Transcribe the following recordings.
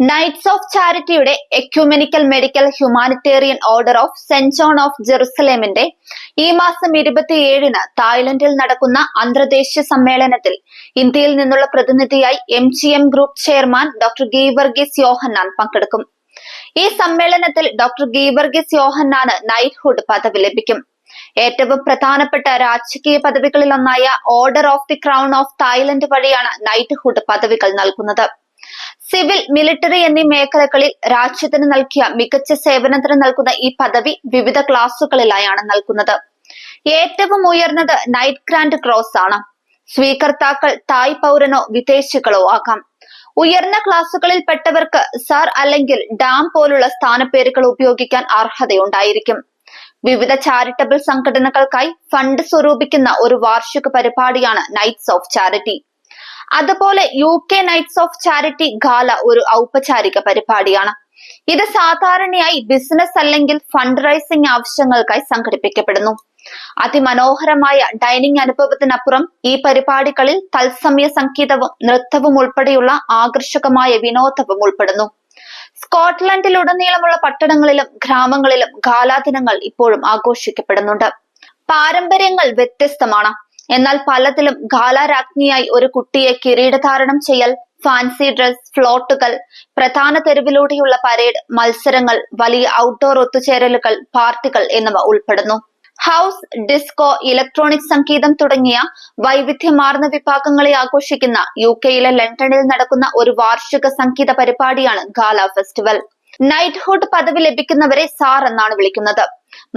Nights of ചാരിറ്റിയുടെ ecumenical medical humanitarian order of saint John of ജെറുസലേമിന്റെ ഈ മാസം ഇരുപത്തിയേഴിന് തായ്ലൻഡിൽ നടക്കുന്ന അന്തർദേശീയ സമ്മേളനത്തിൽ ഇന്ത്യയിൽ നിന്നുള്ള പ്രതിനിധിയായി M G M group chairman doctor Geevarghese Yohannan പങ്കെടുക്കും. ഈ സമ്മേളനത്തിൽ ഡോക്ടർ ഗീവർഗീസ് യോഹന്നാന് നൈറ്റ്ഹുഡ് പദവി ലഭിക്കും. ഏറ്റവും പ്രധാനപ്പെട്ട രാജകീയ പദവികളിലൊന്നായ order of the crown of Thailand വഴിയാണ് നൈറ്റ്ഹുഡ് പദവികൾ നൽകുന്നത്. സിവിൽ മിലിറ്ററി എന്നീ മേഖലകളിൽ രാജ്യത്തിന് നൽകിയ മികച്ച സേവനത്തിന് നൽകുന്ന ഈ പദവി വിവിധ ക്ലാസുകളിലായാണ് നൽകുന്നത്. ഏറ്റവും ഉയർന്നത് നൈറ്റ് ഗ്രാൻഡ് ക്രോസ് ആണ്. സ്വീകർത്താക്കൾ തായ് പൗരനോ വിദേശികളോ ആകാം. ഉയർന്ന ക്ലാസുകളിൽ പെട്ടവർക്ക് സർ അല്ലെങ്കിൽ ഡാം പോലുള്ള സ്ഥാനപ്പേരുകൾ ഉപയോഗിക്കാൻ അർഹതയുണ്ടായിരിക്കും. വിവിധ ചാരിറ്റബിൾ സംഘടനകൾക്കായി ഫണ്ട് സ്വരൂപിക്കുന്ന ഒരു വാർഷിക പരിപാടിയാണ് നൈറ്റ്സ് ഓഫ് ചാരിറ്റി അതുപോലെ U K knights of charity gala ഒരു ഔപചാരിക പരിപാടിയാണ്. ഇത് സാധാരണയായി ബിസിനസ് അല്ലെങ്കിൽ ഫണ്ട് റൈസിംഗ് ആവശ്യങ്ങൾക്കായി സംഘടിപ്പിക്കപ്പെടുന്നു. അതിമനോഹരമായ ഡൈനിങ് അനുഭവത്തിനപ്പുറം ഈ പരിപാടികളിൽ തത്സമയ സംഗീതവും നൃത്തവും ഉൾപ്പെടെയുള്ള ആകർഷകമായ വിനോദവും ഉൾപ്പെടുന്നു. സ്കോട്ട്ലൻഡിലുടനീളമുള്ള പട്ടണങ്ങളിലും ഗ്രാമങ്ങളിലും ഗാലാദിനങ്ങൾ ഇപ്പോഴും ആഘോഷിക്കപ്പെടുന്നുണ്ട്. പാരമ്പര്യങ്ങൾ വ്യത്യസ്തമാണ്. എന്നാൽ പലതിലും ഗാലാരാജ്ഞിയായി ഒരു കുട്ടിയെ കിരീടധാരണം ചെയ്യൽ ഫാൻസി ഡ്രസ് ഫ്ലോട്ടുകൾ പ്രധാന തെരുവിലൂടെയുള്ള പരേഡ് മത്സരങ്ങൾ വലിയ ഔട്ട്ഡോർ ഒത്തുചേരലുകൾ പാർട്ടികൾ എന്നിവ ഉൾപ്പെടുന്നു. ഹൗസ് ഡിസ്കോ ഇലക്ട്രോണിക് സംഗീതം തുടങ്ങിയ വൈവിധ്യമാർന്ന വിഭാഗങ്ങളെ ആഘോഷിക്കുന്ന യു കെയിലെ ലണ്ടനിൽ നടക്കുന്ന ഒരു വാർഷിക സംഗീത പരിപാടിയാണ് ഗാല ഫെസ്റ്റിവൽ. നൈറ്റ്ഹുഡ് പദവി ലഭിക്കുന്നവരെ സാർ എന്നാണ് വിളിക്കുന്നത്.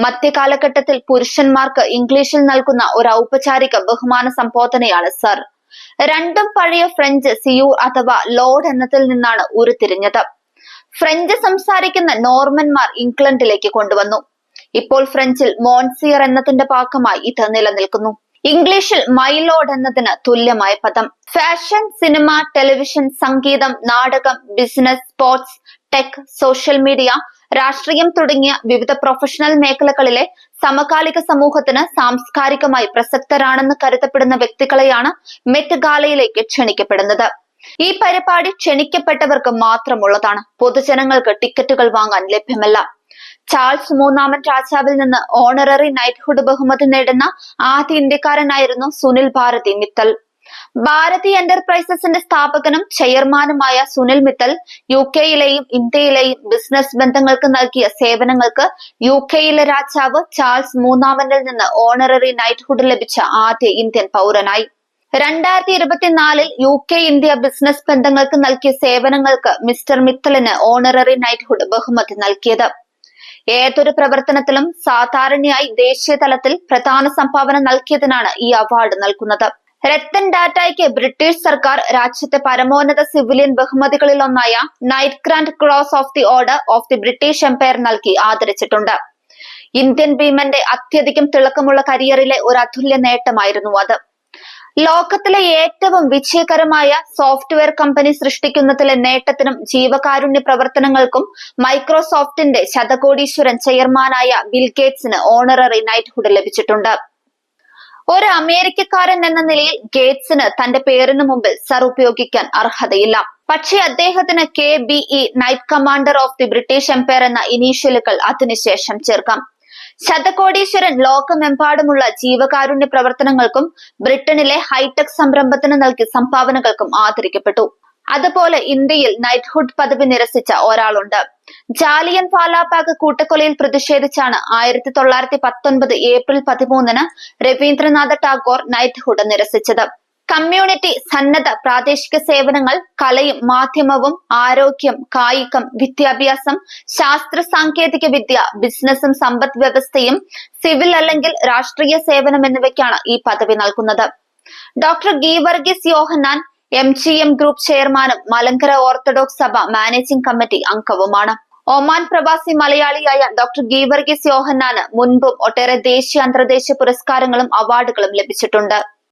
മധ്യകാലഘട്ടത്തിൽ പുരുഷന്മാർക്ക് ഇംഗ്ലീഷിൽ നൽകുന്ന ഒരു ഔപചാരിക ബഹുമാന സംബോധനയാണ് സർ രണ്ടും പഴയ ഫ്രഞ്ച് സിയൂർ അഥവാ ലോർഡ് എന്നതിൽ നിന്നാണ് ഉരുത്തിരിഞ്ഞത്. ഫ്രഞ്ച് സംസാരിക്കുന്ന നോർമന്മാർ ഇംഗ്ലണ്ടിലേക്ക് കൊണ്ടുവന്നു. ഇപ്പോൾ ഫ്രഞ്ചിൽ മോൺസിയർ എന്നതിന്റെ ഭാഗമായി ഇത് നിലനിൽക്കുന്നു. ഇംഗ്ലീഷിൽ മൈലോഡ് എന്നതിന് തുല്യമായ പദം. ഫാഷൻ സിനിമ ടെലിവിഷൻ സംഗീതം നാടകം business sports tech social media രാഷ്ട്രീയം തുടങ്ങിയ വിവിധ പ്രൊഫഷണൽ മേഖലകളിലെ സമകാലിക സമൂഹത്തിന് സാംസ്കാരികമായി പ്രസക്തരാണെന്ന് കരുതപ്പെടുന്ന വ്യക്തികളെയാണ് മെറ്റ് ഗാലയിലേക്ക് ക്ഷണിക്കപ്പെടുന്നത്. ഈ പരിപാടി ക്ഷണിക്കപ്പെട്ടവർക്ക് മാത്രമുള്ളതാണ്. പൊതുജനങ്ങൾക്ക് ടിക്കറ്റുകൾ വാങ്ങാൻ ലഭ്യമല്ല. ചാൾസ് മൂന്നാമൻ രാജാവിൽ നിന്ന് ഓണററി നൈറ്റ്ഹുഡ് ബഹുമതി നേടുന്ന ആദ്യ ഇന്ത്യക്കാരനായിരുന്നു സുനിൽ ഭാരതി മിത്തൽ. ഭാരതി എന്റർപ്രൈസസിന്റെ സ്ഥാപകനും ചെയർമാനുമായ സുനിൽ മിത്തൽ യു കെയിലെയും ഇന്ത്യയിലെയും ബിസിനസ് ബന്ധങ്ങൾക്ക് നൽകിയ സേവനങ്ങൾക്ക് യു കെയിലെ രാജാവ് ചാൾസ് മൂന്നാമനിൽ നിന്ന് ഓണററി നൈറ്റ്ഹുഡ് ലഭിച്ച ആദ്യ ഇന്ത്യൻ പൗരനായി. രണ്ടായിരത്തി ഇരുപത്തിനാലിൽ യു കെ ഇന്ത്യ ബിസിനസ് ബന്ധങ്ങൾക്ക് നൽകിയ സേവനങ്ങൾക്ക് മിസ്റ്റർ മിത്തലിന് ഓണററി നൈറ്റ്ഹുഡ് ബഹുമതി നൽകിയത്. ഏതൊരു പ്രവർത്തനത്തിലും സാധാരണയായി ദേശീയ തലത്തിൽ പ്രധാന സംഭാവന നൽകിയതിനാണ് ഈ അവാർഡ് നൽകുന്നത്. രത്തൻ ടാറ്റയ്ക്ക് ബ്രിട്ടീഷ് സർക്കാർ രാജ്യത്തെ പരമോന്നത സിവിലിയൻ ബഹുമതികളിൽ ഒന്നായ knight grand cross of the order of the British empire നൽകി ആദരിച്ചിട്ടുണ്ട്. ഇന്ത്യൻ ഭീമന്റെ അത്യധികം തിളക്കമുള്ള കരിയറിലെ ഒരു അതുല്യ നേട്ടമായിരുന്നു അത്. ലോകത്തിലെ ഏറ്റവും വിജയകരമായ സോഫ്റ്റ്വെയർ കമ്പനി സൃഷ്ടിക്കുന്നതിലെ നേട്ടത്തിനും ജീവകാരുണ്യ പ്രവർത്തനങ്ങൾക്കും മൈക്രോസോഫ്റ്റിന്റെ ശതകോടീശ്വരൻ ചെയർമാനായ ബിൽ ഗേറ്റ്സിന് ഓണററി നൈറ്റ്ഹുഡ് ലഭിച്ചിട്ടുണ്ട്. ഒരു അമേരിക്കക്കാരൻ എന്ന നിലയിൽ ഗേറ്റ്സിന് തന്റെ പേരിന് മുമ്പിൽ സർ ഉപയോഗിക്കാൻ അർഹതയില്ല. പക്ഷേ അദ്ദേഹത്തിന് K B E knight commander of the British empire എന്ന ഇനീഷ്യലുകൾ അതിനുശേഷം ചേർക്കാം. ശതകോടീശ്വരൻ ലോകമെമ്പാടുമുള്ള ജീവകാരുണ്യ പ്രവർത്തനങ്ങൾക്കും ബ്രിട്ടനിലെ ഹൈടെക് സംരംഭത്തിന് നൽകിയ സംഭാവനകൾക്കും ആദരിക്കപ്പെട്ടു. അതുപോലെ ഇന്ത്യയിൽ നൈറ്റ്ഹുഡ് പദവി നിരസിച്ച ഒരാളുണ്ട്. ജാലിയൻ വാലാബാഗ് കൂട്ടക്കൊലയിൽ പ്രതിഷേധിച്ചാണ് ആയിരത്തി തൊള്ളായിരത്തി പത്തൊൻപത് ഏപ്രിൽ പതിമൂന്നിന് രവീന്ദ്രനാഥ ടാഗോർ നൈറ്റ്ഹുഡ് നിരസിച്ചത്. കമ്മ്യൂണിറ്റി സന്നദ്ധ പ്രാദേശിക സേവനങ്ങൾ കലയും മാധ്യമവും ആരോഗ്യം കായികം വിദ്യാഭ്യാസം ശാസ്ത്ര സാങ്കേതിക വിദ്യ ബിസിനസ്സും സമ്പദ് വ്യവസ്ഥയും സിവിൽ അല്ലെങ്കിൽ രാഷ്ട്രീയ സേവനം എന്നിവയ്ക്കാണ് ഈ പദവി നൽകുന്നത്. Doctor Geevarghese Yohannan M G M group ചെയർമാനും മലങ്കര ഓർത്തഡോക്സ് സഭ മാനേജിംഗ് കമ്മിറ്റി അംഗവുമാണ്. ഒമാൻ പ്രവാസി മലയാളിയായ ഡോക്ടർ ഗീവർഗീസ് യോഹന്നാന് മുൻപും ഒട്ടേറെ ദേശീയ അന്തർദേശീയ പുരസ്കാരങ്ങളും അവാർഡുകളും ലഭിച്ചിട്ടുണ്ട്.